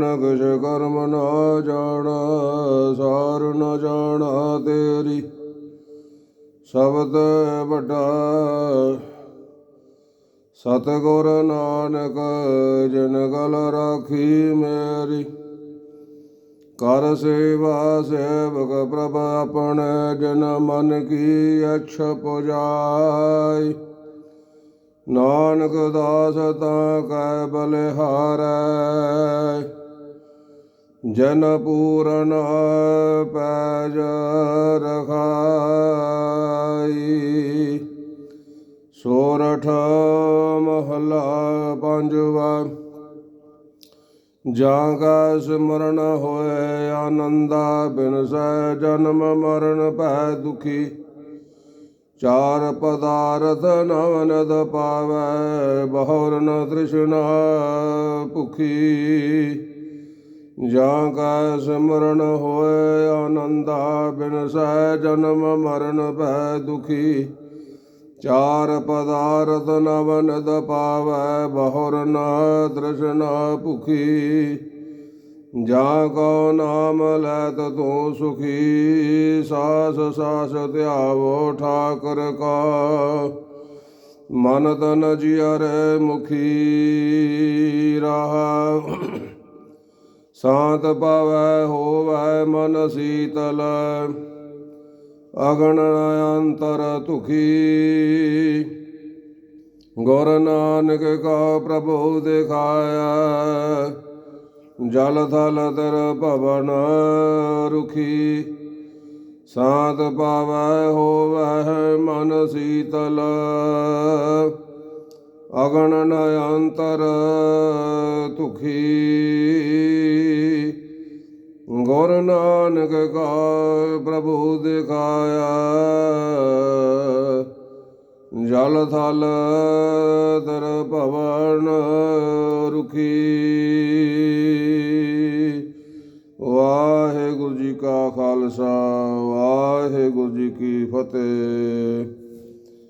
ਨਾਨਕ ਕਿਛ ਕਰਮ ਨਾ ਜਾਣਾ, ਸਾਰ ਨਾ ਜਾਣਾ ਤੇਰੀ। ਸ਼ਬਦ ਵੱਡਾ, ਸਤਿਗੁਰ ਨਾਨਕ, ਜਨ ਗਲ ਰਾਖੀ ਮੇਰੀ। ਕਰ ਸੇਵਾ ਸੇਵਕ ਪ੍ਰਭ ਆਪਣੇ, ਜਨ ਮਨ ਕੀ ਅਛ ਪੁਜਾਈ। ਨਾਨਕ ਦਾਸ ਤਾਂ ਕੈ ਬਲਿਹਾਰੈ। ਜਨ ਪੂਰਨ ਪੈਜ ਰਖਾਈ। ਸੋਰਠ ਮਹਲਾ ਪੰਜਵਾ। ਜਾਂ ਕਾ ਸਿਮਰਨ ਹੋਏ ਆਨੰਦਾ, ਬਿਨ ਸਹਿ ਜਨਮ ਮਰਨ ਭੈ ਦੁਖੀ। ਚਾਰ ਪਦਾਰਥ ਨਵਨਦ ਪਾਵੈ ਬਹੁਰ ਤ੍ਰਿਸ਼ਨਾ ਭੁਖੀ। ਜਾਂ ਕਾ ਸਿਮਰਨ ਹੋਏ ਆਨੰਦਾ, ਬਿਨ ਸਹਿ ਜਨਮ ਮਰਨ ਭੈ ਦੁਖੀ। ਚਾਰ ਪਦਾਰਥ ਨਵਨਦ ਪਾਵੈ, ਬਹੁਰ ਨ ਤ੍ਰਿਸ਼ਨਾ ਭੁਖੀ। ਜਾਂ ਕੋ ਨਾਮ ਲੈ ਤੂੰ ਸੁਖੀ, ਸਾਸ ਸਾਸ ਧਿਆਵੋ ਠਾਕਰ ਕਾ। ਮਨ ਤਨ ਜਿਅਰ ਮੁਖੀ ਰਹਾ। ਸ਼ਾਂਤ ਪਾਵੈ ਹੋਵੈ ਮਨ ਸੀਤਲ, ਅਗਣ ਅੰਤਰ ਤੁਖੀ ਗੁਰ ਨਾਨਕ ਕਾ ਪ੍ਰਭੂ ਦਿਖਾਇਆ, ਜਲ ਥਲ ਤਰ ਭਵਨ ਰੁਖੀ। ਸਾਤ ਪਾਵੈ ਹੋਵੈ ਮਨ ਸੀਤਲ ਅਗਣ ਨ ਅੰਤਰ ਤੁਖੀ ਗੁਰ ਨਾਨਕ ਕਾ ਪ੍ਰਭੂ ਦਿਖਾਇਆ। ਜਲ ਥਲ ਤਰ ਭਵਨ ਰੁਖੀ। ਵਾਹਿਗੁਰੂ ਜੀ ਕਾ ਖਾਲਸਾ, ਵਾਹਿਗੁਰੂ ਜੀ ਕੀ ਫਤਿਹ।